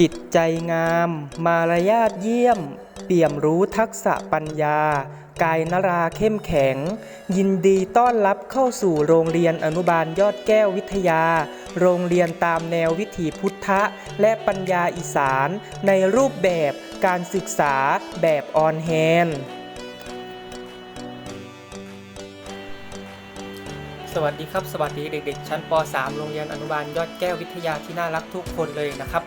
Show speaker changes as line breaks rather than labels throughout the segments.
จิตใจงาม มารยาทเยี่ยม เปี่ยมรู้ทักษะปัญญา กายนราเข้มแข็ง ยินดีต้อนรับเข้าสู่โรงเรียนอนุบาลยอดแก้ววิทยา โรงเรียนตามแนววิถีพุทธะ และปัญญาอีสาน ในรูปแบบการศึกษาแบบออนแฮน สวัสดีครับสวัสดีเด็กๆ ชั้นป .3 โรงเรียนอนุบาลยอดแก้ววิทยาที่น่ารักทุกคนเลยนะครับ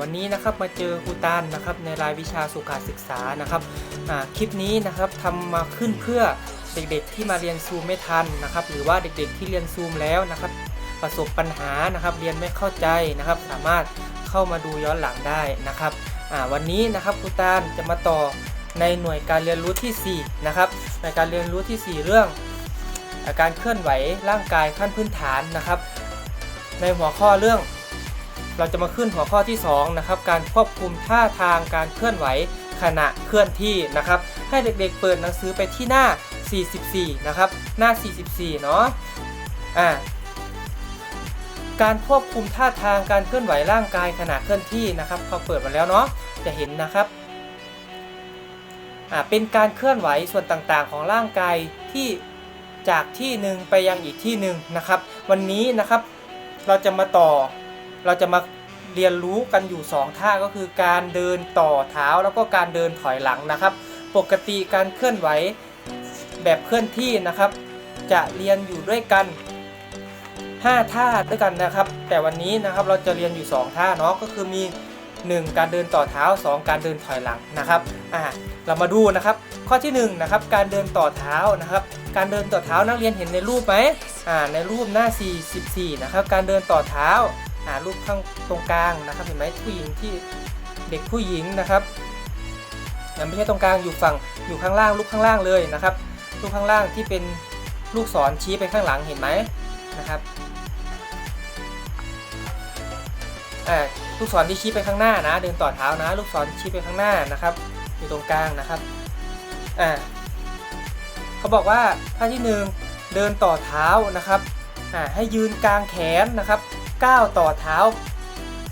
วันนี้นะครับมาเจอครูตานนะครับในรายวิชาสุขศึกษานะครับคลิปนี้นะครับทำมาขึ้นเพื่อเด็กๆ ที่มาเรียนซูมไม่ทันนะครับหรือว่าเด็กๆที่เรียนซูมแล้วนะครับประสบปัญหานะครับเรียนไม่เข้าใจนะครับ สามารถเข้ามาดูย้อนหลังได้นะครับวันนี้นะครับครูตานจะมาต่อในหน่วยการเรียนรู้ที่4นะครับในการเรียนรู้ทีสี่4 เรื่อง อาการเคลื่อนไหวร่างกายขั้นพื้นฐานนะครับ ในหัวข้อเรื่อง เราจะมาขึ้นหัวข้อที่2นะครับการควบคุมท่าทางการเคลื่อนไหวขณะเคลื่อนที่นะครับ ให้เด็กๆเปิดหนังสือไปที่หน้า 44 นะครับ หน้า 44 เนาะอ่าการควบคุมท่าทางการเคลื่อนไหวร่างกายขณะเคลื่อนที่นะครับพอเปิดมาแล้วเนาะจะเห็นนะครับอ่าเป็นการเคลื่อนไหวส่วนต่างๆ ของร่างกายที่ จากที่หนึ่งไปยังอีกที่หนึ่งนะครับ วันนี้นะครับเราจะมาต่อ เราจะมาเรียนรู้กันอยู่ 2 ท่าก็คือการเดินต่อเท้าแล้วก็การเดินถอยหลังนะครับ ปกติการเคลื่อนไหวแบบเคลื่อนที่นะครับ จะเรียนอยู่ด้วยกัน 5 ท่าด้วยกันนะครับ แต่วันนี้นะครับเราจะเรียนอยู่ 2 ท่าเนาะก็คือมี 1 การเดินต่อเท้า 2 การเดินถอยหลังนะครับอ่าเรามาดูนะครับ ข้อที่1นะครับการเดินต่อเท้านะครับ การเดินต่อเท้านักเรียนเห็นในรูปไหมอ่าในรูปหน้า 44 นะครับ การเดินต่อเท้าอ่ารูปข้างตรงกลางนะครับ เห็นไหมผู้หญิงที่เด็กผู้หญิงนะครับยังไม่ใช่ตรงกลางอยู่ฝั่งอยู่ข้างล่างรูปข้างล่างเลยนะครับรูปข้างล่างที่เป็นลูกศรชี้ไปข้างหลังเห็นไหมนะครับอ่าลูกศรที่ชี้ไปข้างหน้านะ เดินต่อเท้านะ ลูกศรชี้ไปข้างหน้านะครับ อยู่ตรงกลางนะครับอ่า เขาบอกว่าท่าที่หนึ่งเดินต่อเท้านะครับให้ยืนกลางแขนนะครับก้าวต่อเท้า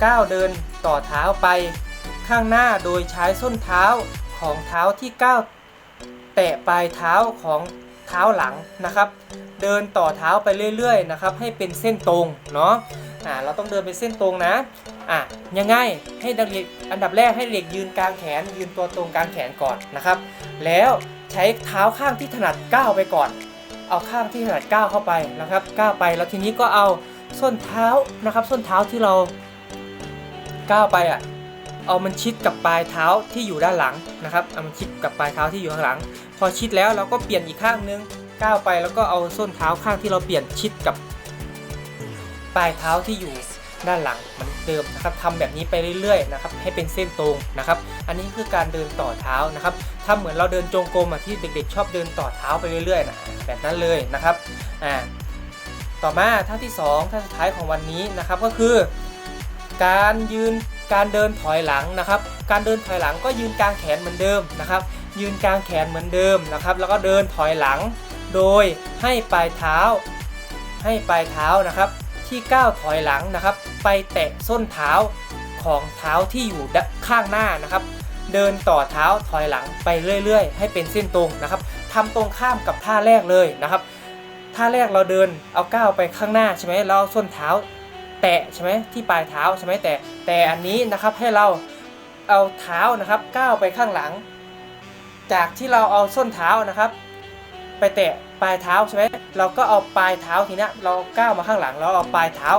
ก้าวเดินต่อเท้าไป ข้างหน้าโดยใช้ส้นเท้าของเท้าที่ก้าวแตะปลายเท้าของเท้าหลังนะครับ เดินต่อเท้าไปเรื่อยๆนะครับ ให้เป็นเส้นตรงเนาะอ่าเราต้องเดินเป็นเส้นตรงนะอะยังไงให้เด็กอันดับแรกให้เด็กยืนกลางแขนยืนตัวตรงกลางแขนก่อนนะครับ แล้ว ใช้เท้าข้างที่ถนัดก้าวไปก่อน เอาข้างที่ถนัดก้าวเข้าไปนะครับก้าวไปแล้วทีนี้ก็เอาส้นเท้านะครับ ส้นเท้าที่เราก้าวไปอะเอามันชิดกับปลายเท้าที่อยู่ด้านหลังนะครับเอามันชิดกับปลายเท้าที่อยู่ข้างหลัง พอชิดแล้วเราก็เปลี่ยนอีกข้างนึงก้าวไปแล้วก็เอาส้นเท้าข้างที่เราเปลี่ยนชิดกับปลายเท้าที่อยู่ ด้านหลังเหมือนเดิมนะครับทำแบบนี้ไปเรื่อยๆนะครับให้เป็นเส้นตรงนะครับ อันนี้คือการเดินต่อเท้านะครับทำเหมือนเราเดินจงกรมอะที่เด็กๆ ชอบเดินต่อเท้าไปเรื่อยๆนะแบบนั้นเลยนะครับอ่าต่อมาท่าที่ 2 ท่าสุดท้ายของวันนี้นะครับก็คือ การยืนการเดินถอยหลังนะครับ การเดินถอยหลังก็ยืนกลางแขนเหมือนเดิมนะครับ ยืนกลางแขนเหมือนเดิมนะครับ แล้วก็เดินถอยหลัง โดยให้ปลายเท้า ให้ปลายเท้านะครับ ที่ก้าวถอยหลังนะครับ ไปแตะส้นเท้าของเท้าที่อยู่ข้างหน้านะครับ เดินต่อเท้าถอยหลังไปเรื่อย ๆ ให้เป็นเส้นตรงนะครับทำตรงข้ามกับท่าแรกเลยนะครับท่าแรกเราเดินเอาก้าวไปข้างหน้าใช่ไหมเราส้นเท้า แตะใช่ไหมที่ปลายเท้าใช่ไหมแต่แต่อันนี้นะครับให้เราเอาเท้านะครับก้าวไปข้างหลัง จากที่เราเอาส้นเท้านะครับ ไปแตะปลายเท้าใช่ไหมเราก็เอาปลายเท้าทีนี้เราก้าวมาข้างหลังแล้วเอาปลายเท้า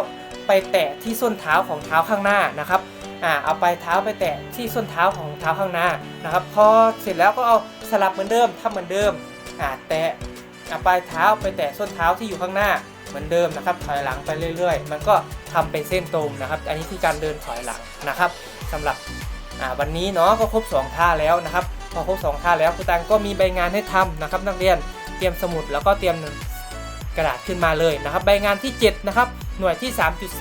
ไปแตะที่ส้นเท้าของเท้าข้างหน้านะครับอ่าเอาปลายเท้าไปแตะที่ส้นเท้าของเท้าข้างหน้านะครับพอเสร็จแล้วก็เอาสลับเหมือนเดิมทำเหมือนเดิมอ่าแตะเอาปลายเท้าไปแตะส้นเท้าที่อยู่ข้างหน้าเหมือนเดิมนะครับถอยหลังไปเรื่อย ๆ มันก็ทำเป็นเส้นตรงนะครับ อันนี้คือการเดินถอยหลังนะครับสำหรับอ่าวันนี้เนาะก็ครบ 2 ท่าแล้วนะครับ พอครบ 2 ท่าแล้วครูตังก็มีใบงานให้ทำนะครับ นักเรียน เตรียมสมุดแล้วก็เตรียมกระดาษขึ้นมาเลยนะครับใบงานที่ 7 นะครับ หน่วยที่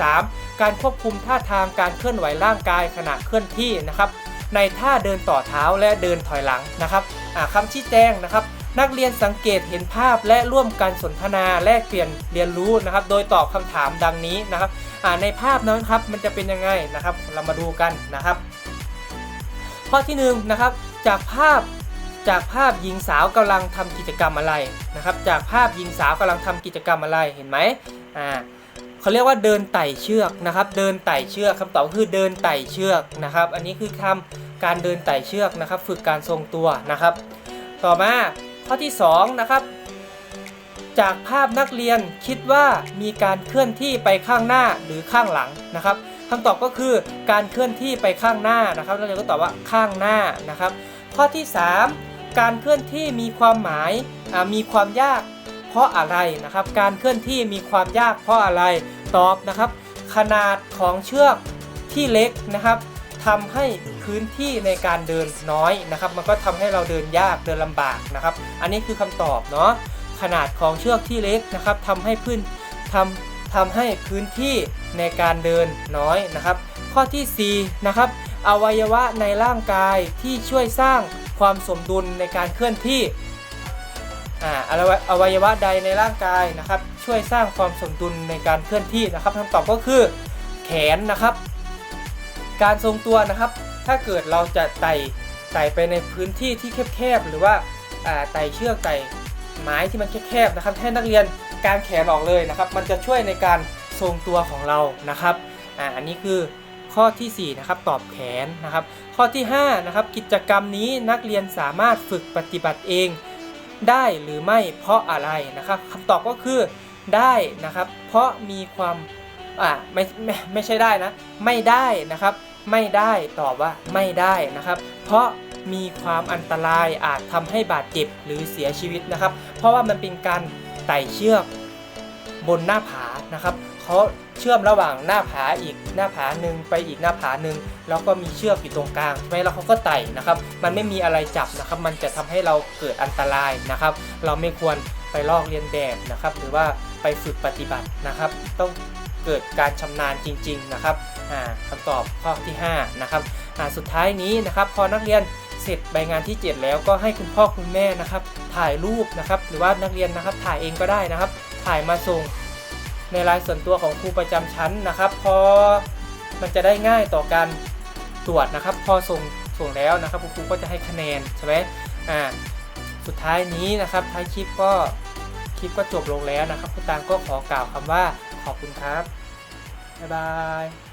3.3 การควบคุมท่าทางการเคลื่อนไหวร่างกายขณะเคลื่อนที่นะครับ ในท่าเดินต่อเท้าและเดินถอยหลังนะครับอ่าคำชี้แจงนะครับนักเรียนสังเกตเห็นภาพและร่วมกันสนทนาแลกเปลี่ยนเรียนรู้นะครับ โดยตอบคำถามดังนี้นะครับในภาพนั้นครับมันจะเป็นยังไงนะครับ เรามาดูกันนะครับ ข้อที่หนึ่งนะครับจากภาพ จากภาพหญิงสาวกำลังทำกิจกรรมอะไรนะครับ จากภาพหญิงสาวกำลังทำกิจกรรมอะไรเห็นไหมอ่าเขาเรียกว่าเดินไต่เชือกนะครับ เดินไต่เชือกคำตอบคือเดินไต่เชือกนะครับ อันนี้คือคำการเดินไต่เชือกนะครับ ฝึกการทรงตัวนะครับ ต่อมาข้อที่สองนะครับจากภาพนักเรียนคิดว่ามีการเคลื่อนที่ไปข้างหน้าหรือข้างหลังนะครับคำตอบก็คือการเคลื่อนที่ไปข้างหน้านะครับนักเรียนก็ตอบว่าข้างหน้านะครับ ข้อที่ 3 การเคลื่อนที่มีความหมายมีความยากเพราะอะไรนะครับ การเคลื่อนที่มีความยากเพราะอะไรตอบนะครับ ขนาดของเชือกที่เล็กนะครับทำให้พื้นที่ในการเดินน้อยนะครับ มันก็ทำให้เราเดินยากเดินลำบากนะครับ อันนี้คือคำตอบเนาะขนาดของเชือกที่เล็กนะครับทำให้พื้นทำทำให้พื้นที่ในการเดินน้อยนะครับ ข้อทีสี่4นะครับ อวัยวะในร่างกายที่ช่วยสร้างความสมดุลในการเคลื่อนที่อ่าอวัยวะใดในร่างกายนะครับ ช่วยสร้างความสมดุลในการเคลื่อนที่นะครับคำตอบก็คือแขนนะครับ การทรงตัวนะครับ ถ้าเกิดเราจะไต่ไต่ไปในพื้นที่ที่แคบๆหรือว่าไต่เชือกไต่ไม้ที่มันแคบๆนะครับให้นักเรียนกางแขนออกเลยนะครับ มันจะช่วยในการทรงตัวของเรานะครับอ่าอันนี้คือ ข้อทีสี่ 4 นะครับ ตอบแขนนะครับ ข้อที่5นะครับกิจกรรมนี้นักเรียนสามารถฝึกปฏิบัติเอง ได้หรือไม่เพราะอะไรนะครับคำตอบก็คือได้นะครับ เพราะมีความอ่าไม่ไม่ไม่ใช่ได้นะ ไม่ได้นะครับ ไม่ได้ตอบว่าไม่ได้นะครับ เพราะมีความอันตรายอาจทำให้บาดเจ็บหรือเสียชีวิตนะครับ เพราะว่ามันเป็นการไต่เชือกบนหน้าผานะครับเขา เชื่อมระหว่างหน้าผาอีกหน้าผาหนึ่งไปอีกหน้าผาหนึ่งแล้วก็มีเชือกอยู่ตรงกลางใช่ไหมแล้วเขาก็ไต่นะครับ มันไม่มีอะไรจับนะครับ มันจะทำให้เราเกิดอันตรายนะครับ เราไม่ควรไปลอกเลียนแบบนะครับ หรือว่าไปฝึกปฏิบัตินะครับ ต้องเกิดการชำนาญจริง ๆนะครับอ่าคำตอบข้อที่5นะครับอ่าสุดท้ายนี้นะครับ พอนักเรียนเสร็จใบงานที่ 7 แล้วก็ให้คุณพ่อคุณแม่นะครับ ถ่ายรูปนะครับ หรือว่านักเรียนนะครับถ่ายเองก็ได้นะครับ ถ่ายมาส่ง ในรายส่วนตัวของครูประจำชั้นนะครับ พอมันจะได้ง่ายต่อการตรวจนะครับ พอส่งส่งแล้วนะครับครูก็จะให้คะแนนใช่ไหมอ่าสุดท้ายนี้นะครับท้ายคลิปก็คลิปก็จบลงแล้วนะครับคุณตางก็ขอกล่าวคำว่าขอบคุณครับบ๊ายบาย